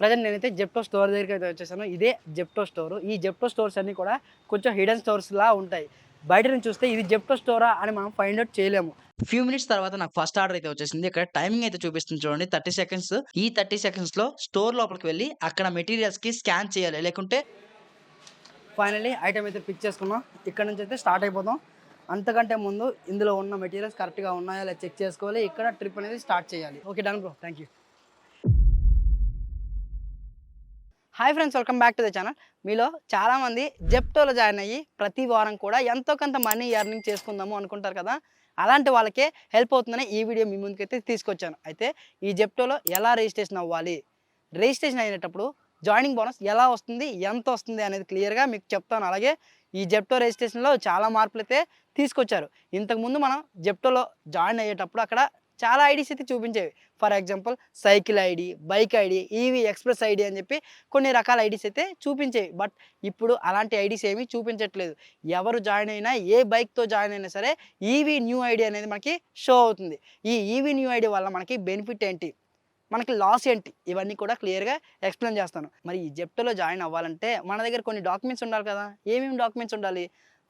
Present నేనైతే Zepto store దగ్గరికి అయితే వచ్చేసాను. ఇదే జెప్టో స్టోర్ ఈ జెప్టో స్టోర్స్ అన్నీ కూడా కొంచెం హిడెన్ స్టోర్స్ లా ఉంటాయి. బయట నుంచి చూస్తే ఇది జెప్టో స్టోరా అని మనం ఫైండ్ అవుట్ చేయలేము. ఫ్యూ మినిట్స్ తర్వాత నాకు ఫస్ట్ ఆర్డర్ అయితే వచ్చేసింది. ఇక్కడ టైమింగ్ అయితే చూపిస్తుంది చూడండి. థర్టీ సెకండ్స్ ఈ థర్టీ సెకండ్స్లో స్టోర్ లోపలికి వెళ్ళి అక్కడ మెటీరియల్స్కి స్కాన్ చేయాలి. లేకుంటే ఫైనల్లీ ఐటమ్ అయితే పిక్ చేసుకున్నాం. ఇక్కడ నుంచి అయితే స్టార్ట్ అయిపోతాం అంతకంటే ముందు ఇందులో ఉన్న మెటీరియల్స్ కరెక్ట్గా ఉన్నాయా లేదా చెక్ చేసుకోవాలి. ఇక్కడ ట్రిప్ అనేది స్టార్ట్ చేయాలి. Okay done bro thank you hi friends welcome back to the channel మీలో చాలామంది జెప్టోలో జాయిన్ అయ్యి ప్రతి వారం కూడా ఎంతో కొంత మనీ ఎర్నింగ్ చేసుకుందాము అనుకుంటారు కదా? అలాంటి వాళ్ళకే హెల్ప్ అవుతుందని ఈ వీడియో మీ ముందుకైతే తీసుకొచ్చాను. అయితే ఈ జెప్టోలో ఎలా రిజిస్ట్రేషన్ అవ్వాలి? రిజిస్ట్రేషన్ అయినప్పుడు జాయినింగ్ బోనస్ ఎలా వస్తుంది? ఎంత వస్తుంది అనేది క్లియర్గా మీకు చెప్తాను. అలాగే ఈ జెప్టో రిజిస్ట్రేషన్లో చాలా మార్పులు అయితే తీసుకొచ్చారు ఇంతకుముందు మనం జెప్టోలో జాయిన్ అయ్యేటప్పుడు అక్కడ చాలా ఐడీస్ అయితే చూపించేవి. For example cycle ID bike ID EV express ID అని చెప్పి కొన్ని రకాల ఐడీస్ అయితే చూపించేవి. బట్ ఇప్పుడు అలాంటి ఐడీస్ ఏమీ చూపించట్లేదు. ఎవరు జాయిన్ అయినా ఏ బైక్తో జాయిన్ అయినా సరే ఈవీ న్యూ ఐడి అనేది మనకి షో అవుతుంది. ఈ ఈవీ న్యూ ఐడి వల్ల మనకి బెనిఫిట్ ఏంటి? మనకి లాస్ ఏంటి? ఇవన్నీ కూడా క్లియర్గా ఎక్స్ప్లెయిన్ చేస్తాను. మరి ఈ జెప్టోలో జాయిన్ అవ్వాలంటే మన దగ్గర కొన్ని డాక్యుమెంట్స్ ఉండాలి కదా? ఏమేమి డాక్యుమెంట్స్ ఉండాలి?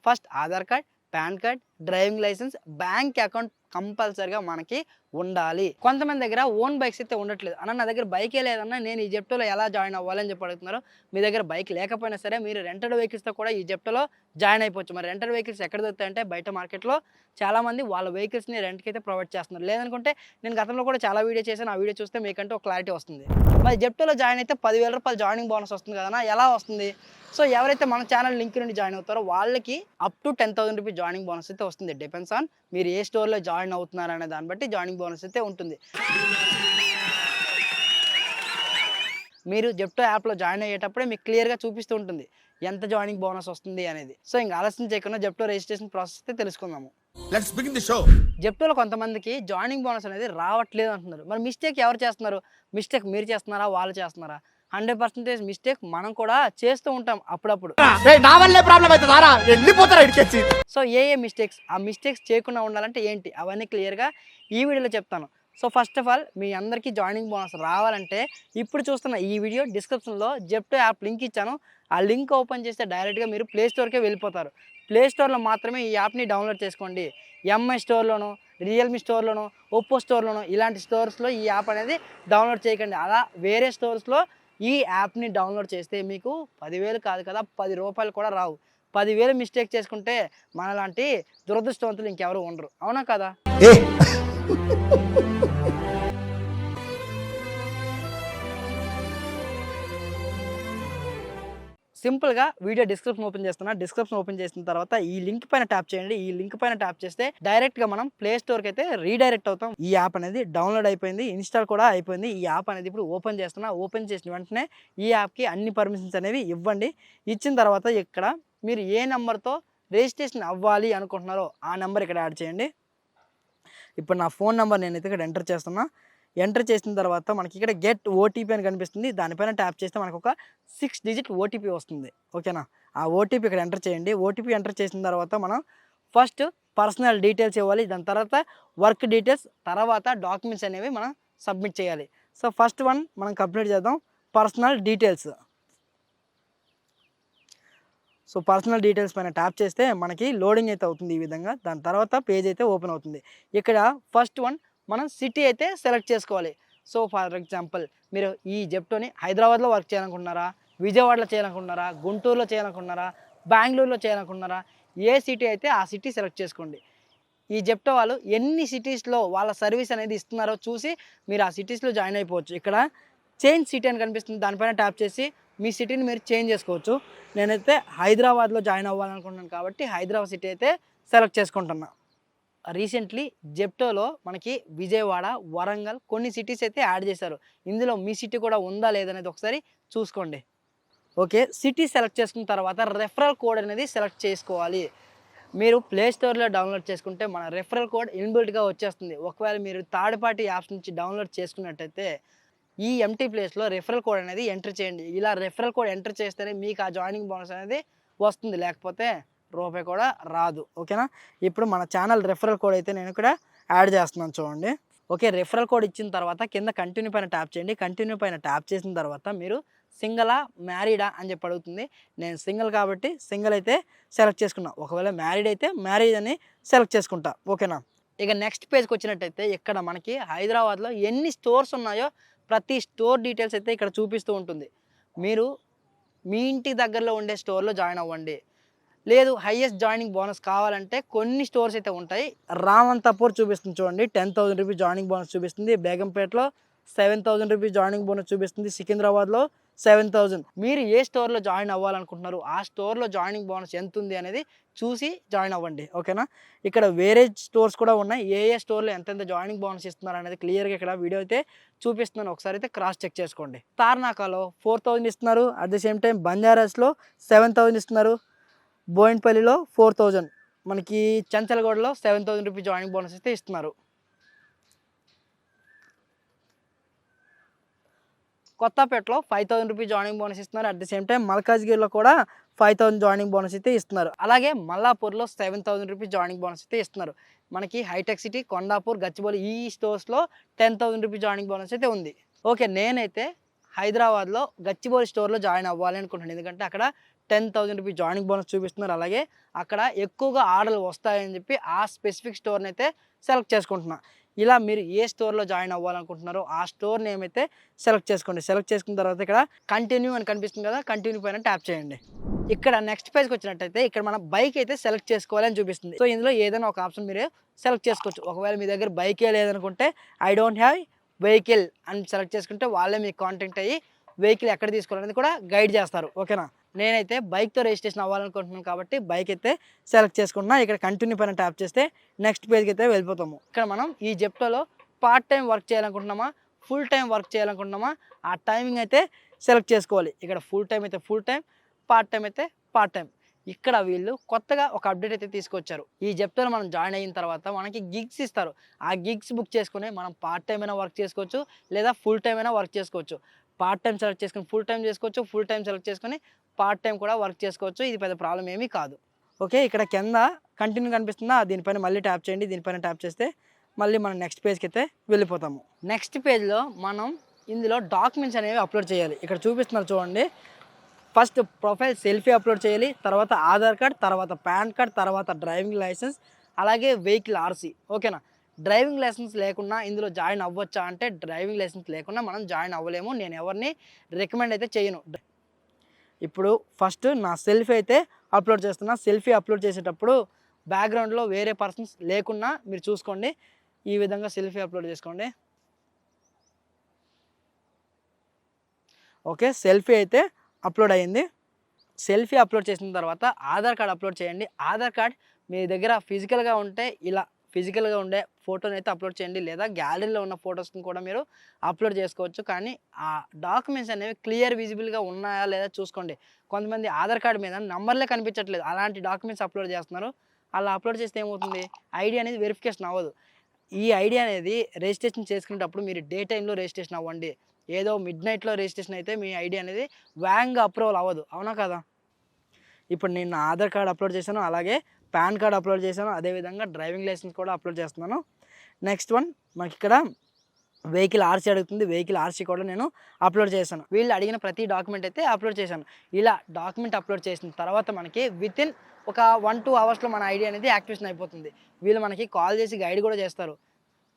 First Aadhaar card PAN card driving licence bank account కంపల్సరిగా మనకి ఉండాలి. కొంతమంది దగ్గర ఓన్ బైక్స్ అయితే ఉండట్లేదు. అన్న నా దగ్గర బైకే లేదన్నా నేను ఈ జెప్టోలో ఎలా జాయిన్ అవ్వాలని చెప్పి అడుగుతున్నారు. మీ దగ్గర బైక్ లేకపోయినా సరే మీరు రెంటెడ్ వెహికల్స్తో కూడా ఈ జెప్టోలో జాయిన్ అయిపోవచ్చు. మరి రెంటెడ్ వెహికల్స్ ఎక్కడ దొరుకుతాయంటే బయట మార్కెట్లో చాలామంది వాళ్ళ వెహికల్స్ని రెంట్కి అయితే ప్రొవైడ్ చేస్తున్నారు. లేదనుకుంటే నేను గతంలో కూడా చాలా వీడియో చేశాను. ఆ వీడియో చూస్తే మీకంటే ఒక క్లారిటీ వస్తుంది. మరి జెప్టోలో జాయిన్ అయితే పదివేల రూపాయలు జాయినింగ్ బోనస్ వస్తుంది కదా ఎలా వస్తుంది? సో ఎవరైతే మన ఛానల్ లింక్ నుండి జాయిన్ అవుతారో వాళ్ళకి up to ten thousand rupees joining bonus అయితే వస్తుంది. డిపెండ్స్ ఆన్ మీరు ఏ స్టోర్లో జాయిన్ అవుతున్నారు అనే దాన్ని బట్టి జాయినింగ్ బోనస్ అయితే ఉంటుంది. మీరు జెప్టో యాప్లో జాయిన్ అయ్యేటప్పుడే మీకు క్లియర్గా చూపిస్తూ ఉంటుంది. ఎంత జాయినింగ్ బోనస్ వస్తుంది అనేది. సో ఇంకా ఆలస్యం చేయకుండా జెప్టో రిజిస్ట్రేషన్ ప్రాసెస్ అయితే తెలుసుకుందాము. Show. జెప్టోలో కొంతమందికి జాయినింగ్ బోనస్ అనేది రావట్లేదు అంటున్నారు. మరి మిస్టేక్ ఎవరు చేస్తున్నారు? మిస్టేక్ మీరు చేస్తున్నారా? వాళ్ళు చేస్తున్నారా? హండ్రెడ్ పర్సెంటేజ్ మిస్టేక్ మనం కూడా చేస్తూ ఉంటాం అప్పుడప్పుడు. నా వల్లే ప్రాబ్లం అవుతుంది ఆరా వెళ్ళిపోతారా ఇడికెచ్చి సో ఏ ఏ మిస్టేక్స్ ఆ మిస్టేక్స్ చేయకుండా ఉండాలంటే ఏంటి? అవన్నీ క్లియర్గా ఈ వీడియోలో చెప్తాను. సో ఫస్ట్ ఆఫ్ ఆల్ మీ అందరికీ జాయినింగ్ బోనస్ రావాలంటే ఇప్పుడు చూస్తున్న ఈ వీడియో డిస్క్రిప్షన్లో జెప్టో యాప్ లింక్ ఇచ్చాను. ఆ లింక్ ఓపెన్ చేస్తే డైరెక్ట్గా మీరు ప్లే స్టోర్కే వెళ్ళిపోతారు. ప్లే స్టోర్లో మాత్రమే ఈ యాప్ని డౌన్లోడ్ చేసుకోండి. ఎంఐ స్టోర్లోను రియల్మీ స్టోర్లోను ఒప్పో స్టోర్లోను ఇలాంటి స్టోర్స్లో ఈ యాప్ అనేది డౌన్లోడ్ చేయకండి. అలా వేరే స్టోర్స్లో ఈ యాప్ని డౌన్లోడ్ చేస్తే మీకు పదివేలు కాదు కదా పది రూపాయలు కూడా రావు. పదివేలు మిస్టేక్ చేసుకుంటే మనలాంటి దురదృష్టవంతులు ఇంకెవరు ఉండరు. అవునా కదా? సింపుల్గా వీడియో డిస్క్రిప్షన్ ఓపెన్ చేస్తున్నా. డిస్క్రిప్షన్ ఓపెన్ చేసిన తర్వాత ఈ లింక్ పైన ట్యాప్ చేయండి. ఈ లింక్ పైన ట్యాప్ చేస్తే డైరెక్ట్గా మనం ప్లే స్టోర్కి అయితే రీడైరెక్ట్ అవుతాం. ఈ యాప్ అనేది డౌన్లోడ్ అయిపోయింది. ఇన్స్టాల్ కూడా అయిపోయింది. ఈ యాప్ అనేది ఇప్పుడు ఓపెన్ చేస్తున్నా. ఓపెన్ చేసిన వెంటనే ఈ యాప్కి అన్ని పర్మిషన్స్ అనేవి ఇవ్వండి. ఇచ్చిన తర్వాత ఇక్కడ మీరు ఏ నెంబర్తో రిజిస్ట్రేషన్ అవ్వాలి అనుకుంటున్నారో ఆ నెంబర్ ఇక్కడ యాడ్ చేయండి. ఇప్పుడు నా ఫోన్ నెంబర్ నేనైతే ఇక్కడ ఎంటర్ చేస్తున్నా. ఎంటర్ చేసిన తర్వాత మనకి ఇక్కడ గెట్ ఓటీపీ అని కనిపిస్తుంది. దానిపైన ట్యాప్ చేస్తే మనకు ఒక సిక్స్ డిజిట్ ఓటీపీ వస్తుంది. ఓకేనా? ఆ ఓటీపీ ఇక్కడ ఎంటర్ చేయండి. ఓటీపీ ఎంటర్ చేసిన తర్వాత మనం ఫస్ట్ పర్సనల్ డీటెయిల్స్ ఇవ్వాలి. దాని తర్వాత వర్క్ డీటెయిల్స్ తర్వాత డాక్యుమెంట్స్ అనేవి మనం సబ్మిట్ చేయాలి. సో ఫస్ట్ వన్ మనం కంప్లీట్ చేద్దాం. Personal details so personal details పైన ట్యాప్ చేస్తే మనకి లోడింగ్ అయితే అవుతుంది ఈ విధంగా. దాని తర్వాత పేజ్ అయితే ఓపెన్ అవుతుంది. ఇక్కడ ఫస్ట్ వన్ మనం సిటీ అయితే సెలెక్ట్ చేసుకోవాలి. సో ఫర్ ఎగ్జాంపుల్ మీరు ఈ జెప్టోని హైదరాబాద్లో వర్క్ చేయాలనుకుంటున్నారా? విజయవాడలో చేయాలనుకుంటున్నారా? గుంటూరులో చేయాలనుకుంటున్నారా? బెంగళూరులో చేయాలనుకుంటున్నారా? ఏ సిటీ అయితే ఆ సిటీ సెలెక్ట్ చేసుకోండి. ఈ జెప్టో వాళ్ళు ఎన్ని సిటీస్లో వాళ్ళ సర్వీస్ అనేది ఇస్తున్నారో చూసి మీరు ఆ సిటీస్లో జాయిన్ అయిపోవచ్చు. ఇక్కడ చేంజ్ సిటీ అని కనిపిస్తుంది. దానిపైన ట్యాప్ చేసి మీ సిటీని మీరు చేంజ్ చేసుకోవచ్చు. నేనైతే హైదరాబాద్లో జాయిన్ అవ్వాలనుకుంటున్నాను కాబట్టి హైదరాబాద్ సిటీ అయితే సెలెక్ట్ చేసుకుంటున్నా. రీసెంట్లీ జెప్టోలో మనకి విజయవాడ వరంగల్ కొన్ని సిటీస్ అయితే యాడ్ చేశారు. ఇందులో మీ సిటీ కూడా ఉందా లేదనేది ఒకసారి చూసుకోండి. ఓకే సిటీ సెలెక్ట్ చేసుకున్న తర్వాత రెఫరల్ కోడ్ అనేది సెలెక్ట్ చేసుకోవాలి. మీరు ప్లే స్టోర్లో డౌన్లోడ్ చేసుకుంటే మన రెఫరల్ కోడ్ ఇన్బిల్ట్గా వచ్చేస్తుంది. ఒకవేళ మీరు థర్డ్ పార్టీ యాప్స్ నుంచి డౌన్లోడ్ చేసుకున్నట్టయితే ఈ ఎంటీ ప్లేస్లో రెఫరల్ కోడ్ అనేది ఎంటర్ చేయండి. ఇలా రెఫరల్ కోడ్ ఎంటర్ చేస్తేనే మీకు ఆ జాయినింగ్ బోనస్ అనేది వస్తుంది. లేకపోతే రూపాయి కూడా రాదు ఓకేనా? ఇప్పుడు మన ఛానల్ రెఫరల్ కోడ్ అయితే నేను ఇక్కడ యాడ్ చేస్తున్నాను చూడండి. ఓకే రెఫరల్ కోడ్ ఇచ్చిన తర్వాత కింద కంటిన్యూ పైన ట్యాప్ చేయండి. కంటిన్యూ పైన ట్యాప్ చేసిన తర్వాత మీరు సింగలా మ్యారీడా అని చెప్పి అడుగుతుంది. నేను సింగిల్ కాబట్టి సింగిల్ అయితే సెలెక్ట్ చేసుకున్నా. ఒకవేళ మ్యారీడ్ అయితే మ్యారీడ్ అని సెలెక్ట్ చేసుకుంటా ఓకేనా? ఇక నెక్స్ట్ పేజ్కి వచ్చినట్టయితే ఇక్కడ మనకి హైదరాబాద్లో ఎన్ని స్టోర్స్ ఉన్నాయో ప్రతి స్టోర్ డీటెయిల్స్ అయితే ఇక్కడ చూపిస్తూ ఉంటుంది. మీరు మీ ఇంటి దగ్గరలో ఉండే స్టోర్లో జాయిన్ అవ్వండి. లేదు హైయెస్ట్ జాయినింగ్ బోనస్ కావాలంటే కొన్ని స్టోర్స్ అయితే ఉంటాయి. రామంతపూర్ చూపిస్తుంది చూడండి ten thousand rupees joining bonus చూపిస్తుంది. బేగంపేటలో seven thousand rupees joining bonus చూపిస్తుంది. సికింద్రాబాద్లో సెవెన్ థౌసండ్ మీరు ఏ స్టోర్లో జాయిన్ అవ్వాలనుకుంటున్నారు ఆ స్టోర్లో జాయినింగ్ బోనస్ ఎంత ఉంది అనేది చూసి జాయిన్ అవ్వండి. ఓకేనా ఇక్కడ వేరే స్టోర్స్ కూడా ఉన్నాయి. ఏ ఏ స్టోర్లో ఎంతెంత జాయినింగ్ బోనస్ ఇస్తున్నారు అనేది క్లియర్గా ఇక్కడ వీడియో అయితే చూపిస్తున్నాను. ఒకసారి అయితే క్రాస్ చెక్ చేసుకోండి. తార్నాకాలో ఫోర్ థౌజండ్ ఇస్తున్నారు. అట్ ద సేమ్ టైం బంజారాస్లో సెవెన్ థౌజండ్ ఇస్తున్నారు. బోయిన్పల్లిలో ఫోర్ థౌజండ్. మనకి చంచలగూడలో seven thousand rupees joining bonus అయితే ఇస్తున్నారు. కొత్తపేటలో five thousand rupees joining bonus ఇస్తున్నారు. అట్ ద సేమ్ టైం మల్కాజ్గిరిలో కూడా ఫైవ్ థౌసండ్ జాయినింగ్ బోనస్ అయితే ఇస్తున్నారు. అలాగే మల్లాపూర్లో seven thousand rupees joining bonus అయితే ఇస్తున్నారు. మనకి హైటెక్ సిటీ కొండాపూర్ గచ్చిబౌలి ఈ స్టోర్స్లో ten thousand rupees joining bonus అయితే ఉంది. ఓకే నేనైతే హైదరాబాద్లో గచ్చిబౌలి స్టోర్లో జాయిన్ అవ్వాలి అనుకుంటున్నాను. ఎందుకంటే అక్కడ ten thousand rupees joining bonus చూపిస్తున్నారు. అలాగే అక్కడ ఎక్కువగా ఆర్డర్లు వస్తాయని చెప్పి ఆ స్పెసిఫిక్ స్టోర్ని అయితే సెలెక్ట్ చేసుకుంటున్నా. ఇలా మీరు ఏ స్టోర్లో జాయిన్ అవ్వాలనుకుంటున్నారో ఆ స్టోర్ నేమ్ అయితే సెలెక్ట్ చేసుకోండి. సెలెక్ట్ చేసుకున్న తర్వాత ఇక్కడ కంటిన్యూ అని కనిపిస్తుంది కదా కంటిన్యూ పైన ట్యాప్ చేయండి. ఇక్కడ నెక్స్ట్ పేజ్కి వచ్చినట్టయితే ఇక్కడ మన బైక్ అయితే సెలెక్ట్ చేసుకోవాలని చూపిస్తుంది. సో ఇందులో ఏదైనా ఒక ఆప్షన్ మీరు సెలెక్ట్ చేసుకోవచ్చు. ఒకవేళ మీ దగ్గర బైకే లేదనుకుంటే ఐ డోంట్ హ్యావ్ వెహికల్ అని సెలెక్ట్ చేసుకుంటే వాళ్ళే మీకు కాంటాక్ట్ అయ్యి వెహికల్ ఎక్కడ తీసుకోవాలనేది కూడా గైడ్ చేస్తారు. ఓకేనా? నేనైతే బైక్తో రిజిస్ట్రేషన్ అవ్వాలనుకుంటున్నాను కాబట్టి బైక్ అయితే సెలెక్ట్ చేసుకుంటున్నా. ఇక్కడ కంటిన్యూ పైన ట్యాప్ చేస్తే నెక్స్ట్ పేజ్కి అయితే వెళ్ళిపోతాము. ఇక్కడ మనం ఈ జెప్టోలో పార్ట్ టైం వర్క్ చేయాలనుకుంటున్నామా? ఫుల్ టైం వర్క్ చేయాలనుకుంటున్నామా? ఆ టైమింగ్ అయితే సెలెక్ట్ చేసుకోవాలి. ఇక్కడ ఫుల్ టైం అయితే ఫుల్ టైం పార్ట్ టైం అయితే పార్ట్ టైం. ఇక్కడ వీళ్ళు కొత్తగా ఒక అప్డేట్ అయితే తీసుకొచ్చారు. ఈ జెప్టోలో మనం జాయిన్ అయిన తర్వాత మనకి గిగ్స్ ఇస్తారు. ఆ గిగ్స్ బుక్ చేసుకుని మనం పార్ట్ టైం అయినా వర్క్ చేసుకోవచ్చు లేదా ఫుల్ టైం అయినా వర్క్ చేసుకోవచ్చు. పార్ట్ టైం సెలెక్ట్ చేసుకుని ఫుల్ టైం చేసుకోవచ్చు ఫుల్ టైం సెలెక్ట్ చేసుకుని పార్ట్ టైం కూడా వర్క్ చేసుకోవచ్చు. ఇది పెద్ద ప్రాబ్లం ఏమీ కాదు. ఓకే ఇక్కడ కింద కంటిన్యూ కనిపిస్తుందా? దీనిపైన మళ్ళీ ట్యాప్ చేయండి. దీనిపైన ట్యాప్ చేస్తే మళ్ళీ మనం నెక్స్ట్ పేజ్కి అయితే వెళ్ళిపోతాము. నెక్స్ట్ పేజ్లో మనం ఇందులో డాక్యుమెంట్స్ అనేవి అప్లోడ్ చేయాలి. ఇక్కడ చూపిస్తున్నారు చూడండి. ఫస్ట్ ప్రొఫైల్ సెల్ఫీ అప్లోడ్ చేయాలి. తర్వాత ఆధార్ కార్డ్ తర్వాత పాన్ కార్డ్ తర్వాత డ్రైవింగ్ లైసెన్స్ అలాగే వెహికల్ ఆర్సీ. ఓకేనా? డ్రైవింగ్ లైసెన్స్ లేకుండా ఇందులో జాయిన్ అవ్వచ్చా అంటే డ్రైవింగ్ లైసెన్స్ లేకుండా మనం జాయిన్ అవ్వలేము. నేను ఎవరిని రికమెండ్ అయితే చేయను. ఇప్పుడు ఫస్ట్ నా సెల్ఫీ అయితే అప్లోడ్ చేస్తున్నా. సెల్ఫీ అప్లోడ్ చేసేటప్పుడు బ్యాక్గ్రౌండ్లో వేరే పర్సన్స్ లేకున్నా మీరు చూసుకోండి. ఈ విధంగా సెల్ఫీ అప్లోడ్ చేసుకోండి. ఓకే సెల్ఫీ అయితే అప్లోడ్ అయ్యింది సెల్ఫీ అప్లోడ్ చేసిన తర్వాత ఆధార్ కార్డ్ అప్లోడ్ చేయండి. ఆధార్ కార్డ్ మీ దగ్గర ఫిజికల్గా ఉంటే ఇలా ఫిజికల్గా ఉండే ఫోటోని అయితే అప్లోడ్ చేయండి. లేదా గ్యాలరీలో ఉన్న ఫొటోస్ని కూడా మీరు అప్లోడ్ చేసుకోవచ్చు. కానీ ఆ డాక్యుమెంట్స్ అనేవి క్లియర్ విజిబుల్గా ఉన్నాయా లేదా చూసుకోండి. కొంతమంది ఆధార్ కార్డ్ మీద నంబర్లే కనిపించట్లేదు. అలాంటి డాక్యుమెంట్స్ అప్లోడ్ చేస్తున్నారు. అలా అప్లోడ్ చేస్తే ఏమవుతుంది? ఐడి అనేది వెరిఫికేషన్ అవ్వదు. ఈ ఐడి అనేది రిజిస్ట్రేషన్ చేసుకునేటప్పుడు మీరు డే టైంలో రిజిస్ట్రేషన్ అవ్వండి. ఏదో మిడ్ నైట్లో రిజిస్ట్రేషన్ అయితే మీ ఐడి అనేది వ్యాంగ్గా అప్రూవల్ అవ్వదు. అవునా కదా? ఇప్పుడు నేను ఆధార్ కార్డ్ అప్లోడ్ చేశాను. అలాగే పాన్ కార్డ్ అప్లోడ్ చేశాను. అదేవిధంగా డ్రైవింగ్ లైసెన్స్ కూడా అప్లోడ్ చేస్తున్నాను. నెక్స్ట్ వన్ మనకి ఇక్కడ వెహికల్ ఆర్సీ అడుగుతుంది. వెహికల్ ఆర్సీ కూడా నేను అప్లోడ్ చేశాను. వీళ్ళు అడిగిన ప్రతి డాక్యుమెంట్ అయితే అప్లోడ్ చేశాను. ఇలా డాక్యుమెంట్ అప్లోడ్ చేసిన తర్వాత మనకి విత్ ఇన్ ఒక వన్ టూ అవర్స్లో మన ఐడి అనేది యాక్టివేషన్ అయిపోతుంది. వీళ్ళు మనకి కాల్ చేసి గైడ్ కూడా చేస్తారు.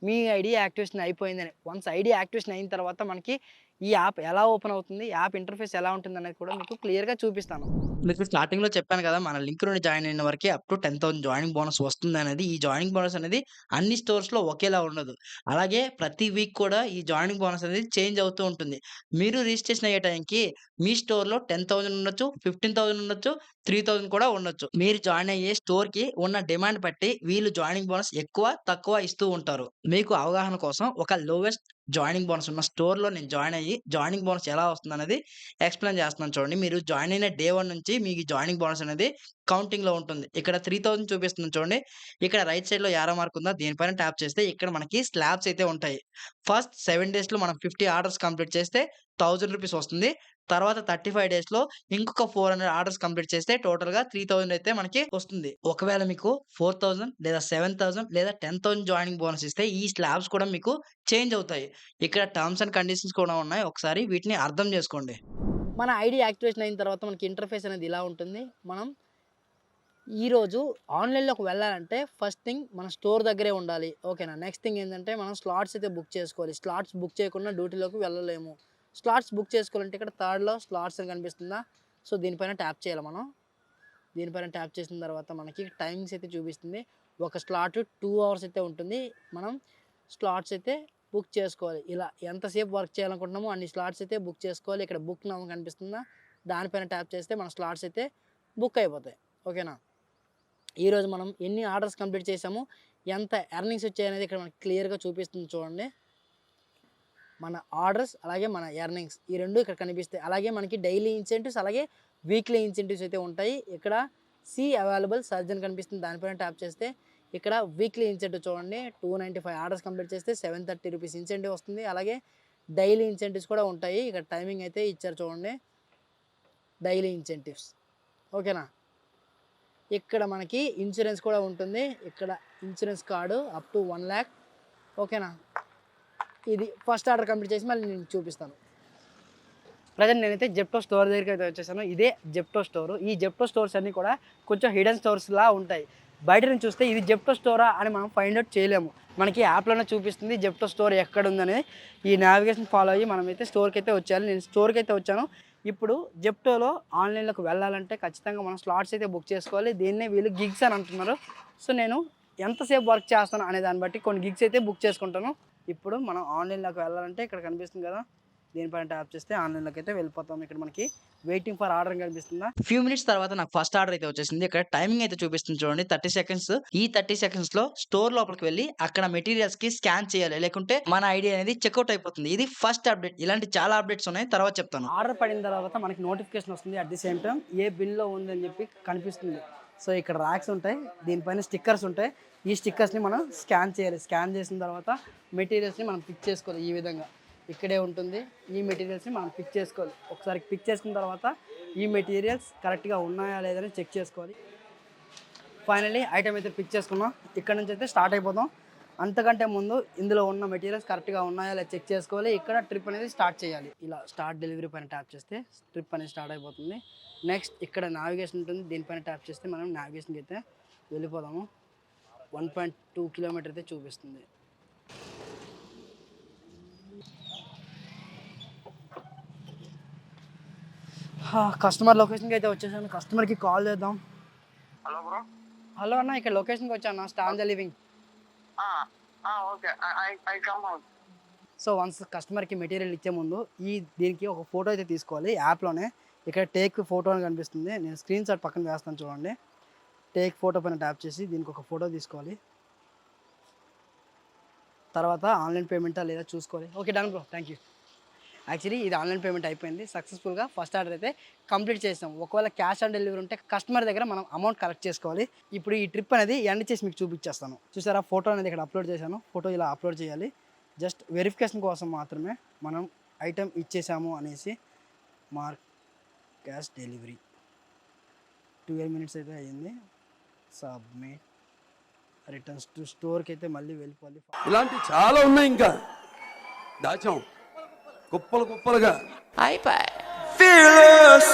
మీ ఐడి యాక్టివేషన్ అయిపోయిందని. వన్స్ ఐడి యాక్టివేషన్ అయిన తర్వాత మనకి ఈ యాప్ ఎలా ఓపెన్ అవుతుంది యాప్ ఇంటర్ఫేస్ ఎలా ఉంటుంది అనేది కూడా మీకు క్లియర్గా చూపిస్తాను. మీకు స్టార్టింగ్లో చెప్పాను కదా మన లింక్ నుండి జాయిన్ అయిన వరకు up to ten thousand joining bonus వస్తుంది అనేది ఈ జాయినింగ్ బోనస్ అనేది అన్ని స్టోర్స్లో ఒకేలా ఉండదు. అలాగే ప్రతి వీక్ కూడా ఈ జాయినింగ్ బోనస్ అనేది చేంజ్ అవుతూ ఉంటుంది. మీరు రిజిస్ట్రేషన్ అయ్యే టైంకి మీ స్టోర్లో టెన్ థౌసండ్ ఉండొచ్చు ఫిఫ్టీన్ థౌసండ్ ఉండొచ్చు త్రీ థౌసండ్ కూడా ఉండొచ్చు. మీరు జాయిన్ అయ్యే స్టోర్కి ఉన్న డిమాండ్ బట్టి వీళ్ళు జాయినింగ్ బోనస్ ఎక్కువ తక్కువ ఇస్తూ ఉంటారు. మీకు అవగాహన కోసం ఒక లోవెస్ట్ జాయినింగ్ బోనస్ ఉన్న స్టోర్లో నేను జాయిన్ అయ్యి జాయినింగ్ బోనస్ ఎలా వస్తుంది అనేది ఎక్స్ప్లెయిన్ చేస్తున్నాను చూడండి మీరు జాయిన్ అయిన డే వన్ నుంచి మీకు జాయినింగ్ బోనస్ అనేది కౌంటింగ్‌లో ఉంటుంది. ఇక్కడ 3000 చూపిస్తుంది చూడండి. ఇక్కడ రైట్ సైడ్‌లో యారో మార్క్ ఉందా దీనిపైన ట్యాప్ చేస్తే ఇక్కడ మనకి స్లాబ్స్ అయితే ఉంటాయి. ఫస్ట్ సెవెన్ డేస్‌లో మనం 50 ఆర్డర్స్ కంప్లీట్ చేస్తే థౌజండ్ రూపీస్ వస్తుంది. తర్వాత 35 డేస్‌లో ఇంకొక 400 ఆర్డర్స్ కంప్లీట్ చేస్తే టోటల్‌గా 3000 అయితే మనకి వస్తుంది. ఒకవేళ మీకు 4000 లేదా 7000 లేదా 10000 జాయినింగ్ బోనస్ ఇస్తే ఈ స్లాబ్స్ కూడా మీకు చేంజ్ అవుతాయి. ఇక్కడ టర్మ్స్ అండ్ కండిషన్స్ కూడా ఉన్నాయి. ఒకసారి వీటిని అర్థం చేసుకోండి. మన ఐడి యాక్టివేషన్ అయిన తర్వాత మనకి ఇంటర్ఫేస్ అనేది ఇలా ఉంటుంది. మనం ఈరోజు ఆన్‌లైన్‌లోకి వెళ్ళాలంటే ఫస్ట్ థింగ్ మన స్టోర్ దగ్గరే ఉండాలి. ఓకేనా. నెక్స్ట్ థింగ్ ఏంటంటే మనం స్లాట్స్ అయితే బుక్ చేసుకోవాలి. స్లాట్స్ బుక్ చేయకుండా డ్యూటీలోకి వెళ్ళలేము. స్లాట్స్ బుక్ చేసుకోవాలంటే ఇక్కడ థర్డ్‌లో స్లాట్స్ అని కనిపిస్తుందా? సో దీనిపైన ట్యాప్ చేయాలి మనం. దీనిపైన ట్యాప్ చేసిన తర్వాత మనకి టైమింగ్స్ అయితే చూపిస్తుంది. ఒక స్లాట్ టూ అవర్స్ అయితే ఉంటుంది. మనం స్లాట్స్ అయితే బుక్ చేసుకోవాలి. ఇలా ఎంతసేపు వర్క్ చేయాలనుకుంటున్నామో అన్ని స్లాట్స్ అయితే బుక్ చేసుకోవాలి. ఇక్కడ బుక్ నౌ కనిపిస్తుందా? దానిపైన ట్యాప్ చేస్తే మన స్లాట్స్ అయితే బుక్ అయిపోతాయి. ఓకేనా. ఈరోజు మనం ఎన్ని ఆర్డర్స్ కంప్లీట్ చేసాము, ఎంత ఎర్నింగ్స్ వచ్చాయనేది ఇక్కడ మనకి క్లియర్‌గా చూపిస్తుంది చూడండి. మన ఆర్డర్స్ అలాగే మన ఎర్నింగ్స్ ఈ రెండు ఇక్కడ కనిపిస్తాయి. అలాగే మనకి డైలీ ఇన్సెంటివ్స్ అలాగే వీక్లీ ఇన్సెంటివ్స్ అయితే ఉంటాయి. ఇక్కడ సీ అవైలబుల్ సర్జన్ కనిపిస్తుంది. దానిపైన ట్యాప్ చేస్తే ఇక్కడ వీక్లీ ఇన్సెంటివ్ చూడండి. 295 ఆర్డర్స్ కంప్లీట్ చేస్తే సెవెన్ థర్టీ రూపీస్ ఇన్సెంటివ్ వస్తుంది. అలాగే డైలీ ఇన్సెంటివ్స్ కూడా ఉంటాయి. ఇక్కడ టైమింగ్ అయితే ఇచ్చారు చూడండి. Daily incentives. ఓకేనా. ఇక్కడ మనకి ఇన్సూరెన్స్ కూడా ఉంటుంది. ఇక్కడ insurance card up to one lakh ఓకేనా. ఇది ఫస్ట్ ఆర్డర్ కంప్లీట్ చేసి మళ్ళీ నేను చూపిస్తాను. ప్రజెంట్ నేనైతే జెప్టో స్టోర్ దగ్గరికి అయితే వచ్చేసాను. ఇదే జెప్టో స్టోర్. ఈ జెప్టో స్టోర్స్ అన్నీ కూడా కొంచెం హిడెన్ స్టోర్స్‌లా ఉంటాయి. బయట నుంచి చూస్తే ఇది జెప్టో స్టోరా అని మనం ఫైండ్ అవుట్ చేయలేము. మనకి యాప్‌లోనే చూపిస్తుంది జెప్టో స్టోర్ ఎక్కడుందని. ఈ నావిగేషన్ ఫాలో అయ్యి మనమైతే స్టోర్‌కి అయితే వచ్చేయాలి. నేను స్టోర్‌కి అయితే వచ్చాను. ఇప్పుడు జెప్టోలో ఆన్‌లైన్‌లోకి వెళ్ళాలంటే ఖచ్చితంగా మనం స్లాట్స్ అయితే బుక్ చేసుకోవాలి. దీన్నే వీళ్ళు గిగ్స్ అని అంటున్నారు. సో నేను ఎంతసేపు వర్క్ చేస్తాను అనే దాన్ని బట్టి కొన్ని గిగ్స్ అయితే బుక్ చేసుకుంటాను. ఇప్పుడు మనం ఆన్‌లైన్‌లోకి వెళ్ళాలంటే ఇక్కడ కనిపిస్తుంది కదా! దీనిపైన ట్యాప్ చేస్తే ఆన్‌లైన్‌లోకి అయితే వెళ్ళిపోతాం. ఇక్కడ మనకి వెయిటింగ్ ఫర్ ఆర్డర్ అని కనిపిస్తుందా? ఫ్యూ మినిట్స్ తర్వాత నాకు ఫస్ట్ ఆర్డర్ అయితే వచ్చేసింది. ఇక్కడ టైమింగ్ అయితే చూపిస్తుంది చూడండి 30 సెకండ్స్. ఈ 30 సెకండ్స్‌లో స్టోర్ లోపలికి వెళ్ళి అక్కడ మెటీరియల్స్‌కి స్కాన్ చేయాలి. లేకుంటే మన ఐడీ అనేది చెక్‌ఔట్ అయిపోతుంది. ఇది ఫస్ట్ అప్డేట్. ఇలాంటి చాలా అప్డేట్స్ ఉన్నాయి. తర్వాత చెప్తాను. ఆర్డర్ పడిన తర్వాత మనకి నోటిఫికేషన్ వస్తుంది. అట్ ది సేమ్ టైమ్ ఏ బిల్‌లో ఉందని చెప్పి కనిపిస్తుంది. సో ఇక్కడ ర్యాక్స్ ఉంటాయి. దీనిపైన స్టిక్కర్స్ ఉంటాయి. ఈ స్టిక్కర్స్‌ని మనం స్కాన్ చేయాలి. స్కాన్ చేసిన తర్వాత మెటీరియల్స్‌ని మనం పిక్ చేసుకోవాలి ఈ విధంగా. ఇక్కడే ఉంటుంది. ఈ మెటీరియల్స్‌ని మనం పిక్ చేసుకోవాలి. ఒకసారి పిక్ చేసుకున్న తర్వాత ఈ మెటీరియల్స్ కరెక్ట్‌గా ఉన్నాయా లేదని చెక్ చేసుకోవాలి. ఫైనల్లీ ఐటమ్ అయితే పిక్ చేసుకున్నాం. ఇక్కడ నుంచి అయితే స్టార్ట్ అయిపోతాం. అంతకంటే ముందు ఇందులో ఉన్న మెటీరియల్స్ కరెక్ట్‌గా ఉన్నాయా లేదా చెక్ చేసుకోవాలి. ఇక్కడ ట్రిప్ అనేది స్టార్ట్ చేయాలి. ఇలా స్టార్ట్ డెలివరీ పైన ట్యాప్ చేస్తే ట్రిప్ అనేది స్టార్ట్ అయిపోతుంది. నెక్స్ట్ ఇక్కడ నావిగేషన్ ఉంటుంది. దీనిపైన ట్యాప్ చేస్తే మనం నావిగేషన్‌కి అయితే వెళ్ళిపోదాము. 1.2 కిలోమీటర్ అయితే చూపిస్తుంది. హా! కస్టమర్ లొకేషన్‌కి అయితే వచ్చేసాను. కస్టమర్‌కి కాల్ చేద్దాం. హలో బ్రో హలో అన్న ఇక్కడ లొకేషన్‌కి వచ్చాను. Stanza Living. Okay I I come out so once కస్టమర్కి మెటీరియల్ ఇచ్చే ముందు ఈ దీనికి ఒక ఫోటో అయితే తీసుకోవాలి యాప్లోనే ఇక్కడ టేక్ ఫోటో అని కనిపిస్తుంది నేను స్క్రీన్ షాట్ పక్కన వేస్తాను చూడండి టేక్ ఫోటో పైన ట్యాప్ చేసి దీనికి ఒక ఫోటో తీసుకోవాలి. తర్వాత ఆన్లైన్ పేమెంటా లేదా చూసుకోవాలి. Okay done bro. Thank you actually ఇది ఆన్లైన్ పేమెంట్ అయిపోయింది. సక్సెస్ఫుల్గా ఫస్ట్ ఆర్డర్ అయితే కంప్లీట్ చేసాం. ఒకవేళ క్యాష్ ఆన్ డెలివరీ ఉంటే కస్టమర్ దగ్గర మనం అమౌంట్ కలెక్ట్ చేసుకోవాలి. ఇప్పుడు ఈ ట్రిప్ అనేది ఎండ్ చేసి మీకు చూపించేస్తాను. చూసారా? ఫోటో అనేది ఇక్కడ అప్లోడ్ చేశాను. ఫోటో ఇలా అప్లోడ్ చేయాలి. జస్ట్ వెరిఫికేషన్ కోసం మాత్రమే మనం ఐటెం ఇచ్చేసాము అనేసి mark cash delivery. Twelve minutes అయితే అయ్యింది. సబ్మిట్ రిటర్న్స్ టు స్టోర్కి అయితే మళ్ళీ వెళ్ళిపోవాలి. ఇలాంటి చాలా ఉన్నాయి ఇంకా. దాచాం. కుప్పలు కుప్పలుగా. Fearless.